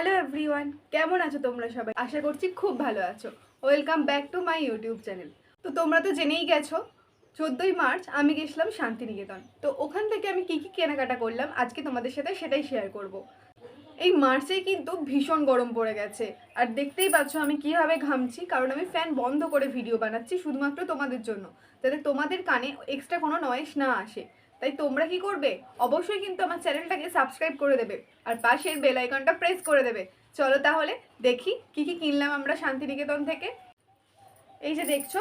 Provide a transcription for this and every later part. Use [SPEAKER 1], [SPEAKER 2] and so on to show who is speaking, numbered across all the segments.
[SPEAKER 1] Hello everyone কেমন আছো তোমরা সবাই? আশা করছি খুব ভালো আছো। Welcome back to my YouTube channel তো তোমরা তো জেনেই গেছো, চোদ্দোই মার্চ আমি গেছিলাম শান্তিনিকেতন। তো ওখান থেকে আমি কী কী কেনাকাটা করলাম, আজকে তোমাদের সাথে সেটাই শেয়ার করব। এই মার্চে কিন্তু ভীষণ গরম পড়ে গেছে। আর দেখতেই পাচ্ছ আমি কীভাবে ঘামছি, কারণ আমি ফ্যান বন্ধ করে ভিডিও বানাচ্ছি শুধুমাত্র তোমাদের জন্য, যাতে তোমাদের কানে এক্সট্রা কোনো নয়েস না আসে। তাই তোমরা কি করবে? অবশ্যই কিন্তু আমার চ্যানেলটাকে সাবস্ক্রাইব করে দেবে আর পাশের বেল আইকনটা প্রেস করে দেবে। চলো তাহলে দেখি কি কি কিনলাম আমরা শান্তিনিকেতন থেকে। এই যে দেখছ,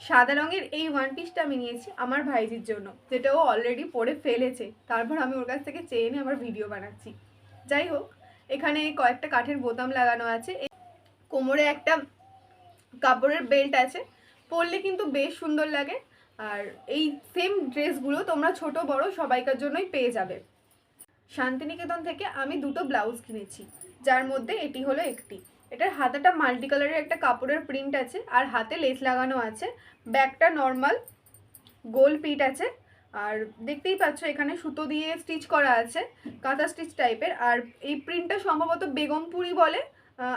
[SPEAKER 1] সাদা রঙের এই ওয়ান পিসটা আমি নিয়েছি আমার ভাইজির জন্য, যেটা ও অলরেডি পরে ফেলেছে। তারপর আমি ওর কাছ থেকে চেয়ে নিয়ে আমার ভিডিও বানাচ্ছি। যাই হোক, এখানে কয়েকটা কাঠের বোতাম লাগানো আছে। কোমরে একটা কাপড়ের বেল্ট আছে। পরলে কিন্তু বেশ সুন্দর লাগে। আর এই সেম ড্রেসগুলো তোমরা ছোট, বড় সবাইকার জন্যই পেয়ে যাবে। শান্তিনিকেতন থেকে আমি দুটো ব্লাউজ কিনেছি, যার মধ্যে এটি হলো একটি। এটার হাতাটা মাল্টি কালারের একটা কাপড়ের প্রিন্ট আছে, আর হাতে লেস লাগানো আছে। ব্যাকটা নর্মাল, গোল পিট আছে, আর দেখতেই পাচ্ছ এখানে সুতো দিয়ে স্টিচ করা আছে, কাঁথা স্টিচ টাইপের। আর এই প্রিন্টটা সম্ভবত বেগমপুরি বলে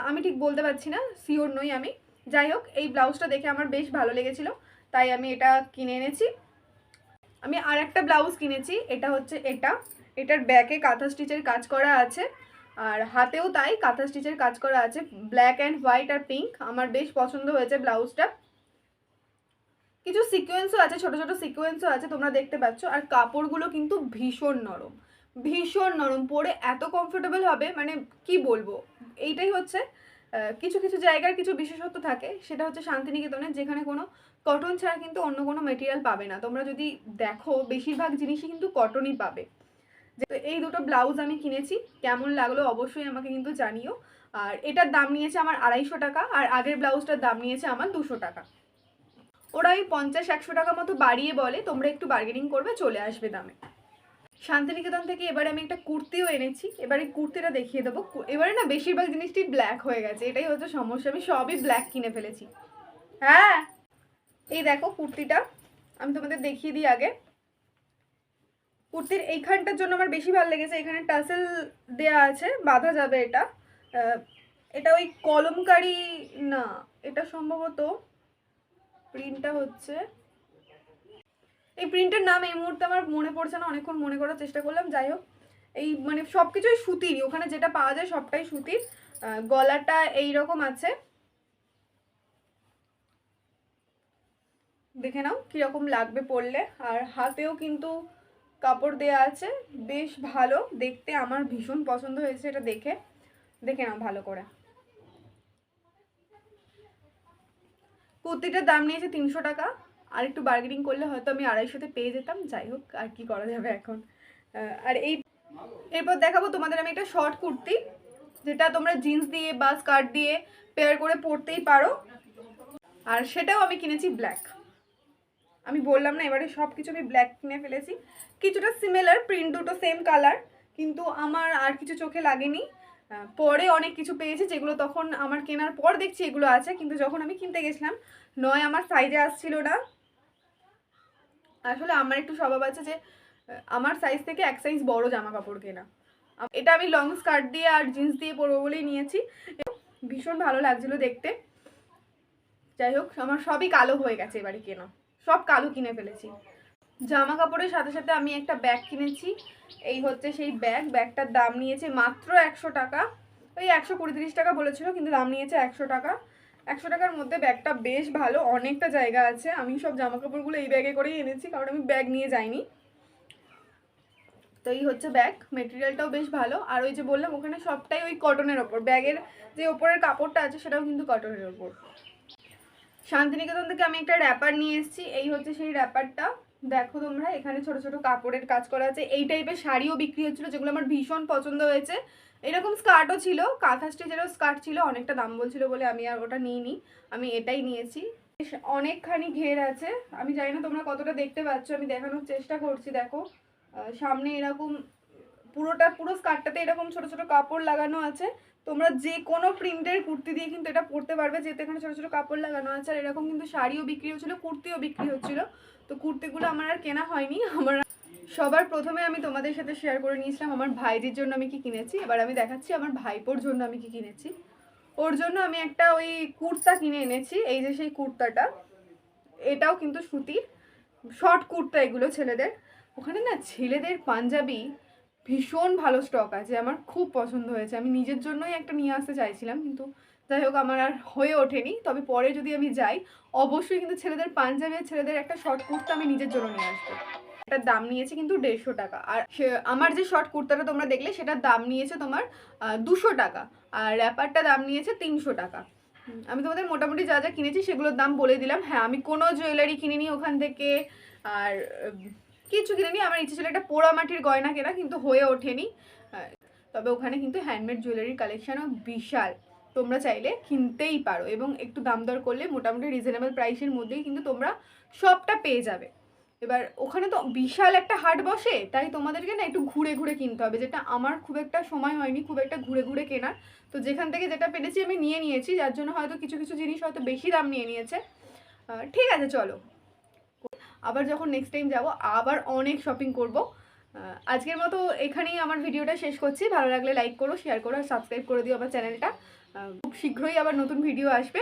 [SPEAKER 1] আমি ঠিক বলতে পারছি না, শিওর নই আমি। যাই হোক, এই ব্লাউজটা দেখে আমার বেশ ভালো লেগেছিল। তাই আমি এটা কিনে এনেছি। আমি আর একটা ব্লাউজ কিনেছি, এটা হচ্ছে এটা। এটার ব্যাকে কাঁথা স্টিচের কাজ করা আছে, আর হাতেও তাই কাঁথা স্টিচের কাজ করা আছে ব্ল্যাক অ্যান্ড হোয়াইট আর পিঙ্ক আমার বেশ পছন্দ হয়েছে ব্লাউজটা। কিছু সিকোয়েন্সও আছে, ছোট ছোট সিকোয়েন্সও আছে, তোমরা দেখতে পাচ্ছ। আর কাপড়গুলো কিন্তু ভীষণ নরম ভীষণ নরম। পরে এত কমফোর্টেবল হবে মানে কি বলব? এইটাই হচ্ছে কিছু কিছু জায়গার কিছু বিশেষত্ব থাকে। সেটা হচ্ছে শান্তিনিকেতনে যেখানে কোনো কটন ছাড়া কিন্তু অন্য কোনো মেটেরিয়াল পাবে না। তোমরা যদি দেখো, বেশিরভাগ জিনিসই কিন্তু কটনই পাবে। যে এই দুটো ব্লাউজ আমি কিনেছি, কেমন লাগল অবশ্যই আমাকে কিন্তু জানিও। আর এটার দাম নিয়েছে আমার আড়াইশো টাকা, আর আগের ব্লাউজটার দাম নিয়েছে আমার দুশো টাকা। ওরা ওই পঞ্চাশ, একশো টাকা মতো বাড়িয়ে বলে, তোমরা একটু বার্গেনিং করবে, চলে আসবে দামে। শান্তিনিকেতন থেকে এবারে আমি একটা কুর্তিও এনেছি। এবারে কুর্তিটা দেখিয়ে দেবো। এবারে না বেশিরভাগ জিনিসটি ব্ল্যাক হয়ে গেছে। এটাই হচ্ছে সমস্যা। আমি সবই ব্ল্যাক কিনে ফেলেছি। হ্যাঁ? এই দেখো কুর্তিটা। আমি তোমাদের দেখিয়ে দিই আগে। কুর্তির এইখানটার জন্য আমার বেশি ভালো লেগেছে। এখানে টাসেল দেয়া আছে। বাঁধা যাবে এটা। এটা ওই কলমকারি না, এটা সম্ভবত প্রিন্টটা হচ্ছে এই প্রিন্টের নাম এই মুহূর্তে আমার মনে পড়ছে না, অনেকক্ষণ মনে করার চেষ্টা করলাম, যাই হোক। এই মানে সব কিছুই সুতির ওখানে যেটা পাওয়া যায় সবটাই সুতির। গলাটা এই রকম আছে। দেখে নাও কীরকম লাগবে পরলে। আর হাতেও কিন্তু কাপড় দেয়া আছে, বেশ ভালো। দেখতে আমার ভীষণ পছন্দ হয়েছে এটা দেখে। দেখে নাও ভালো করে। কুর্তিটার দাম নিয়েছে তিনশো টাকা। আর একটু বার্গেনিং করলে হয়তো আমি আড়াইশোতে পেয়ে যেতাম, যাই হোক, আর কি করা যাবে এখন? আর এই এরপর দেখাবো তোমাদের আমি একটা শর্ট কুর্তি, যেটা তোমরা জিন্স দিয়ে বা স্কার্ট দিয়ে পেয়ার করে পরতেই পারো। আর সেটাও আমি কিনেছি ব্ল্যাক আমি বললাম না, এবারে সব কিছু আমি ব্ল্যাক কিনে ফেলেছি। কিছুটা সিমিলার প্রিন্ট দুটো সেম কালার কিন্তু আমার আর কিছু চোখে লাগেনি। পরে অনেক কিছু পেয়েছি, যেগুলো তখন আমার কেনার পর দেখছি এগুলো আছে, কিন্তু যখন আমি কিনতে গেছিলাম, নয় আমার সাইজে আসছিল না। আসলে আমার একটু স্বভাব আছে যে আমার সাইজ থেকে এক সাইজ বড় জামা কাপড় কেনা এটা আমি লং স্কার্ট দিয়ে আর জিন্স দিয়ে পরবো বলেই নিয়েছি। ভীষণ ভালো লাগছিল দেখতে। যাই হোক, আমার সবই কালো হয়ে গেছে এবারে কেনা। সব কালো কিনে ফেলেছি। জামা কাপড়ের সাথে সাথে আমি একটা ব্যাগ কিনেছি। এই হচ্ছে সেই ব্যাগ ব্যাগটার দাম নিয়েছে মাত্র একশো টাকা। ওই একশো কুড়ি টাকা বলেছিল, কিন্তু দাম নিয়েছে একশো টাকা। একশো টাকার মধ্যে ব্যাগটা বেশ ভালো, অনেকটা জায়গা আছে। আমি সব জামা কাপড়গুলো এই ব্যাগে করেই এনেছি, কারণ আমি ব্যাগ নিয়ে যাইনি। তো এই হচ্ছে ব্যাগ, মেটেরিয়ালটাও বেশ ভালো। আর ওই যে বললাম, ওখানে সবটাই ওই কটনের ওপর। ব্যাগের যে ওপরের কাপড়টা আছে, সেটাও কিন্তু কটনের ওপর। শান্তিনিকেতন থেকে আমি একটা র্যাপার নিয়ে এসেছি, এই হচ্ছে সেই র্যাপারটা দেখো তোমরা, এখানে ছোট ছোট কাপড়ের কাজ করা আছে। এই টাইপের শাড়িও বিক্রি হচ্ছিল, যেগুলো আমার ভীষণ পছন্দ হয়েছে। এরকম স্কার্টও ছিল, কাঁথা স্টিচেরও স্কার্ট ছিল, অনেকটা দাম বলছিল বলে আমি আর ওটা নিইনি, আমি এটাই নিয়েছি। অনেকখানি ঘের আছে। আমি জানি না তোমরা কতটা দেখতে পাচ্ছ, আমি দেখানোর চেষ্টা করছি, দেখো। সামনে এরকম, পুরোটা, পুরো স্কার্টটাতে এরকম ছোট ছোট কাপড় লাগানো আছে। তোমরা যে কোনো প্রিন্টের কুর্তি দিয়ে কিন্তু এটা পরতে পারবে। যেহেতু এখানে ছোটো ছোটো কাপড় লাগানো আছে, আর এরকম কিন্তু শাড়িও বিক্রি হচ্ছিল কুর্তিও বিক্রি হচ্ছিল। তো কুর্তিগুলো আমার আর কেনা হয়নি, আমার সবার প্রথমে আমি তোমাদের সাথে শেয়ার করে নিয়েছিলাম আমার ভাইজির জন্য আমি কি কিনেছি। এবার আমি দেখাচ্ছি আমার ভাইপোর জন্য আমি কি কিনেছি। ওর জন্য আমি একটা ওই কুর্তা কিনে এনেছি, এই যে সেই কুর্তাটা। এটাও কিন্তু সুতির শর্ট কুর্তা এগুলো ছেলেদের। ওখানে না ছেলেদের পাঞ্জাবি ভীষণ ভালো স্টক আছে, আমার খুব পছন্দ হয়েছে। আমি নিজের জন্যই একটা নিয়ে আসতে চাইছিলাম, কিন্তু যাই হোক আমার আর হয়ে ওঠেনি। তবে পরে যদি আমি যাই, অবশ্যই কিন্তু ছেলেদের পাঞ্জাবি আর ছেলেদের একটা শর্ট কুর্তা আমি নিজের জন্য নিয়ে আসব। এটার দাম নিয়েছে কিন্তু দেড়শো টাকা। আর আমার যে শর্ট কুর্তাটা তোমরা দেখলে, সেটার দাম নিয়েছে তোমার দুশো টাকা। আর র্যাপারটা দাম নিয়েছে তিনশো টাকা। আমি তোমাদের মোটামুটি যা যা কিনেছি, সেগুলোর দাম বলে দিলাম। হ্যাঁ আমি কোনো জুয়েলারি কিনিনি ওখান থেকে। আর কিছু কিনিনি আমার ইচ্ছে ছিল একটা পোড়ামাটির গয়না কেনা, কিন্তু হয়ে ওঠেনি। তবে ওখানে কিন্তু হ্যান্ডমেড জুয়েলারির কালেকশনও বিশাল। তোমরা চাইলে কিনতেই পারো এবং একটু দাম দর করলে মোটামুটি রিজনেবল প্রাইসের মধ্যেই কিন্তু তোমরা সবটা পেয়ে যাবে। এবার ওখানে তো বিশাল একটা হাট বসে, তাই তোমাদেরকে না একটু ঘুরে ঘুরে কিনতে হবে। যেটা আমার খুব একটা সময় হয়নি, খুব একটা ঘুরে ঘুরে কেনার তো যেখান থেকে যেটা পেরেছি আমি নিয়ে নিয়েছি, যার জন্য হয়তো কিছু কিছু জিনিস হয়তো বেশি দাম নিয়ে নিয়েছে। ঠিক আছে, চলো। আবার যখন নেক্সট টাইম যাব, আবার অনেক শপিং করব। আজকের মতো এখানেই আমার ভিডিওটা শেষ করছি। ভালো লাগলে লাইক করো শেয়ার করো আর সাবস্ক্রাইব করে দিও আমার চ্যানেলটা খুব শীঘ্রই আবার নতুন ভিডিও আসবে।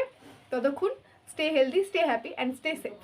[SPEAKER 1] ততক্ষণ stay healthy stay happy and stay safe